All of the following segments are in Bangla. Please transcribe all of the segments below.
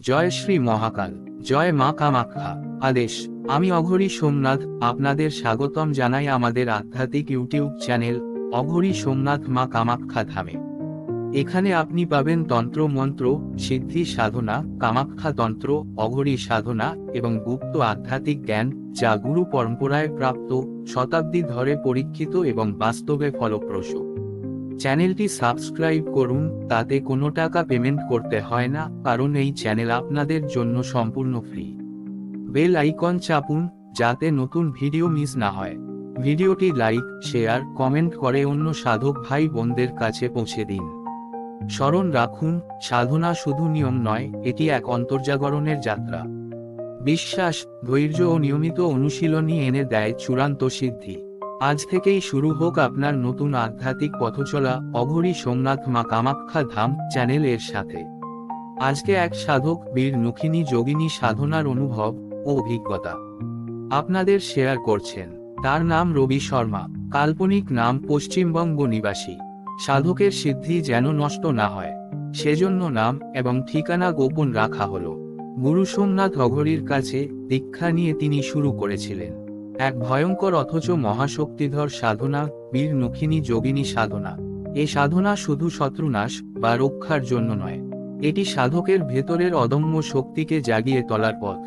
জয় শ্রী মহাকাল, জয় মা কামাখ্যা। আদেশ, আমি অঘরী সোমনাথ আপনাদের স্বাগতম জানাই আমাদের আধ্যাত্মিক ইউটিউব চ্যানেল, অঘরী সোমনাথ মা কামাখ্যা ধামে। এখানে আপনি পাবেন তন্ত্র মন্ত্র, সিদ্ধি সাধনা, কামাখ্যা তন্ত্র, অঘরী সাধনা এবং গুপ্ত আধ্যাত্মিক জ্ঞান, যা গুরু পরম্পরায় প্রাপ্ত, শতাব্দী ধরে পরীক্ষিত এবং বাস্তবে ফলপ্রসূ। চ্যানেলটি সাবস্ক্রাইব করুন, তাতে কোনো টাকা পেমেন্ট করতে হয় না, কারণ এই চ্যানেল আপনাদের জন্য সম্পূর্ণ ফ্রি। বেল আইকন চাপুন, যাতে নতুন ভিডিও মিস না হয়। ভিডিওটি লাইক, শেয়ার, কমেন্ট করে অন্য সাধক ভাই বোনদের কাছে পৌঁছে দিন। স্মরণ রাখুন, সাধনা শুধু নিয়ম নয়, এটি এক অন্তর্জাগরণের যাত্রা। বিশ্বাস, ধৈর্য ও নিয়মিত অনুশীলনই এনে দেয় চূড়ান্ত সিদ্ধি। আজ থেকেই শুরু হোক আপনার নতুন আধ্যাত্মিক পথচলা, অঘরী সোমনাথ মা কামাখ্যা ধাম চ্যানেল এর সাথে। আজকে এক সাধক, বীর নখিনী যোগিনী সাধনার অনুভব ও অভিজ্ঞতা আপনাদের শেয়ার করছেন। তার নাম রবি শর্মা, কাল্পনিক নাম পশ্চিমবঙ্গ নিবাসী। সাধকের সিদ্ধি যেন নষ্ট না হয়। সেজন্য নাম এবং ঠিকানা গোপন রাখা হলো। গুরু সোমনাথ অঘরীর কাছে দীক্ষা নিয়ে তিনি শুরু করেছিলেন। এক ভয়ঙ্কর অথচ মহাশক্তিধর সাধনা, বীর নখিনী যোগিনী সাধনা। এ সাধনা শুধু শত্রুনাশ বা রক্ষার জন্য নয়। এটি সাধকের ভেতরের অদম্য শক্তিকে জাগিয়ে তোলার পথ।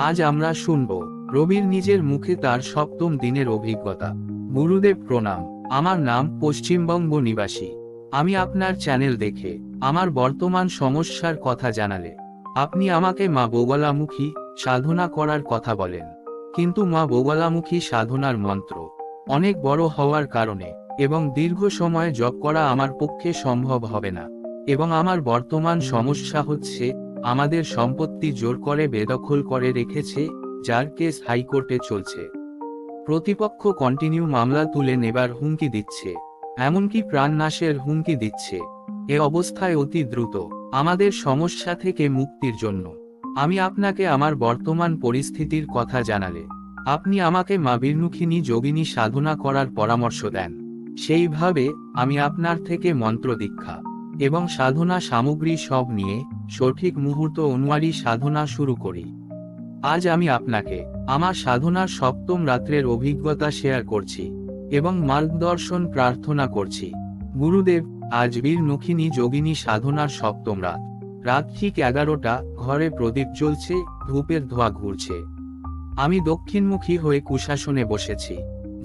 আজ আমরা শুনব, রবির নিজের মুখে তার সপ্তম দিনের অভিজ্ঞতা। গুরুদেব প্রণাম, আমার নাম পশ্চিমবঙ্গ নিবাসী। আমি আপনার চ্যানেল দেখে, আমার বর্তমান সমস্যার কথা জানালে। আপনি আমাকে মা বগলামুখী সাধনা করার কথা বলেন। কিন্তু মা বগলামুখী সাধনার মন্ত্র। অনেক বড় হওয়ার কারণে এবং দীর্ঘ সময় জপ করা আমার পক্ষে সম্ভব হবে না। এবং আমার বর্তমান সমস্যা হচ্ছে, আমাদের সম্পত্তি জোর করে বেদখল করে রেখেছে, যার কেস হাইকোর্টে চলছে। প্রতিপক্ষ কন্টিনিউ মামলা তুলে নেবার হুমকি দিচ্ছে। এমনকি প্রাণনাশের হুমকি দিচ্ছে। এ অবস্থায় অতি দ্রুত আমাদের সমস্যা থেকে মুক্তির জন্য। আমি আপনাকে আমার বর্তমান পরিস্থিতির কথা জানালে। আপনি আমাকে মা বীরনুখিনী যোগিনী সাধনা করার পরামর্শ দেন। সেইভাবে আমি আপনার থেকে মন্ত্র দীক্ষা এবং সাধনা সামগ্রী সব নিয়ে সঠিক মুহূর্ত অনুয়ারী সাধনা শুরু করি। আজ আমি আপনাকে আমার সাধনার সপ্তম রাত্রের অভিজ্ঞতা শেয়ার করছি এবং মার্গদর্শন প্রার্থনা করছি। গুরুদেব, আজ বীর নখিনী যোগিনী সাধনার সপ্তম রাত। রাত ঠিক এগারোটা, ঘরে প্রদীপ জ্বলছে, ধূপের ধোয়া ঘুরছে। আমি দক্ষিণমুখী হয়ে কুশাসনে বসেছি।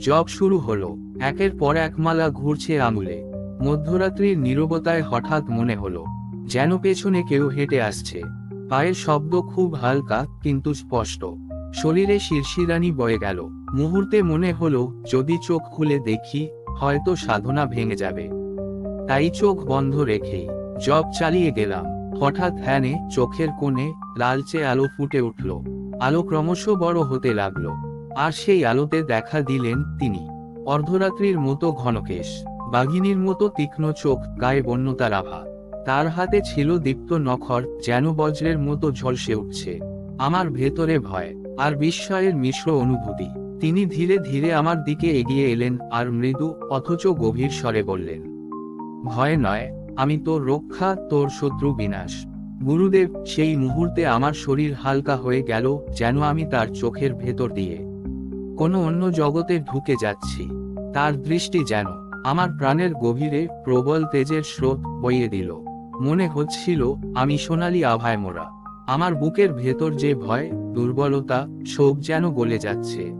জব শুরু হলো, একের পর এক মালা ঘুরছে আঙুলে। মধ্যরাত্রির নীরবতায় হঠাৎ মনে হলো, যেন পেছনে কেউ হেঁটে আসছে। পায়ের শব্দ খুব হালকা, কিন্তু স্পষ্ট। শরীরে শিরশিরানি বয়ে গেল। মুহূর্তে মনে হলো, যদি চোখ খুলে দেখি, হয়তো সাধনা ভেঙে যাবে। তাই চোখ বন্ধ রেখেই জব চালিয়ে গেলাম। হঠাৎ ধ্যানে চোখের কোণে লালচে আলো ফুটে উঠল। আলো ক্রমশ বড় হতে লাগল। আর সেই আলোতে দেখা দিলেন তিনি। অর্ধরাত্রির মতো ঘনকেশ। বাঘিনীর মতো তীক্ষ্ণ চোখ, গায়ে বন্যতার আভা তার হাতে ছিল দীপ্ত নখর, যেন বজ্রের মতো ঝলসে উঠছে। আমার ভেতরে ভয়, আর বিস্ময়ের মিশ্র অনুভূতি। তিনি ধীরে ধীরে আমার দিকে এগিয়ে এলেন, আর মৃদু, অথচ গভীর স্বরে বললেন, ভয় নয় আমি তোর রক্ষা, তোর শত্রু বিনাশ। গুরুদেব, সেই মুহূর্তে আমার শরীর হালকা হয়ে গেল, যেন আমি তার চোখের ভেতর দিয়ে কোনো অন্য জগতে ঢুকে যাচ্ছি। তার দৃষ্টি যেন আমার প্রাণের গভীরে প্রবল তেজের স্রোত বইয়ে দিল। মনে হচ্ছিল, আমি সোনালি আভায় মোরা। আমার বুকের ভেতর যে ভয়, দুর্বলতা, শোক যেন গলে যাচ্ছে।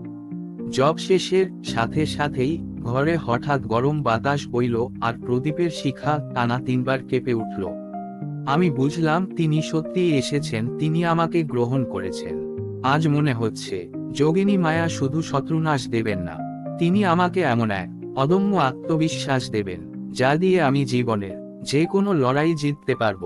জব শেষের সাথে সাথেই ঘরে হঠাৎ গরম বাতাস বইল আর প্রদীপের শিখা টানা তিনবার কেঁপে উঠল। আমি বুঝলাম তিনি সত্যি এসেছেন, তিনি আমাকে গ্রহণ করেছেন। আজ মনে হচ্ছে, যোগিনী মায়া শুধু শত্রুনাশ দেবেন না, তিনি আমাকে এমন এক অদম্য আত্মবিশ্বাস দেবেন, যা দিয়ে আমি জীবনের যে কোনো লড়াই জিততে পারব।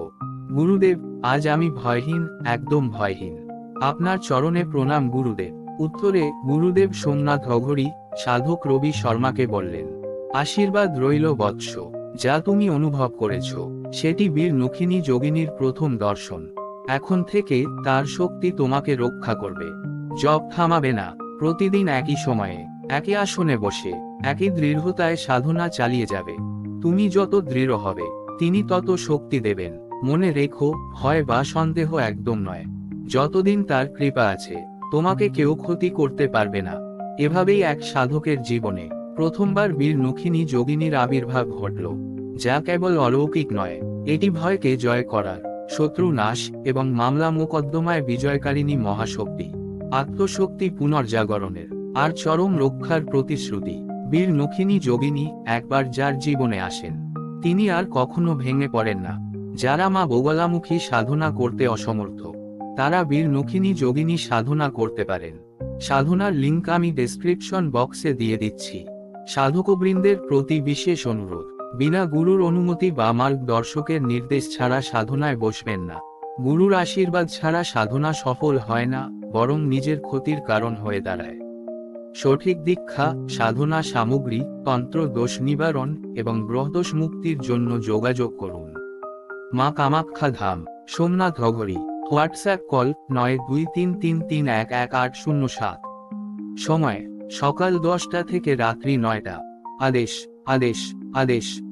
গুরুদেব, আজ আমি ভয়হীন, একদম ভয়হীন। আপনার চরণে প্রণাম গুরুদেব। উত্তরে, গুরুদেব সোমনাথ অঘরী সাধক রবি শর্মাকে বললেন, আশীর্বাদ রইল বৎস, যা তুমি অনুভব করেছ, সেটি বীর নখিনী যোগিনীর প্রথম দর্শন। এখন থেকে তার শক্তি তোমাকে রক্ষা করবে। জব থামাবে না, প্রতিদিন একই সময়ে একই আসনে বসে, একই দৃঢ়তায় সাধনা চালিয়ে যাবে। তুমি যত দৃঢ় হবে, তিনি তত শক্তি দেবেন। মনে রেখো, ভয় বা সন্দেহ একদম নয়। যতদিন তার কৃপা আছে, তোমাকে কেউ ক্ষতি করতে পারবে না। এভাবেই এক সাধকের জীবনে প্রথমবার বীর নখিনী যোগিনীর আবির্ভাব ঘটল, যা কেবল অলৌকিক নয়, এটি ভয়কে জয় করার, শত্রু নাশ এবং মামলা মোকদ্দমায় বিজয়কারিণী মহাশক্তি, আত্মশক্তি পুনর্জাগরণের, আর চরম রক্ষার প্রতিশ্রুতি, বীর নখিনী যোগিনী একবার যার জীবনে আসেন, তিনি আর কখনো ভেঙে পড়েন না, যারা মা বগলামুখী সাধনা করতে অসমর্থ, তারা বীর নখিনী যোগিনী সাধনা করতে পারেন। সাধনার লিঙ্ক আমি ডেসক্রিপশন বক্সে দিয়ে দিচ্ছি। সাধকবৃন্দের প্রতি বিশেষ অনুরোধ, বিনা গুরুর অনুমতি বা মার্গদর্শকের নির্দেশ ছাড়া সাধনায় বসবেন না। গুরুর আশীর্বাদ ছাড়া সাধনা সফল হয় না, বরং নিজের ক্ষতির কারণ হয়ে দাঁড়ায়। সঠিক দীক্ষা, সাধনা সামগ্রী, তন্ত্র দোষ নিবারণ এবং গ্রহদোষ মুক্তির জন্য যোগাযোগ করুন। মা কামাখ্যা ধাম, সোমনাথ অঘরি হোয়াটসঅ্যাপ কল নয় দুই তিন তিন তিন এক এক আট শূন্য সাত। সময়, সকাল দশটা থেকে রাত্রি নয়টা। আদেশ আদেশ আদেশ।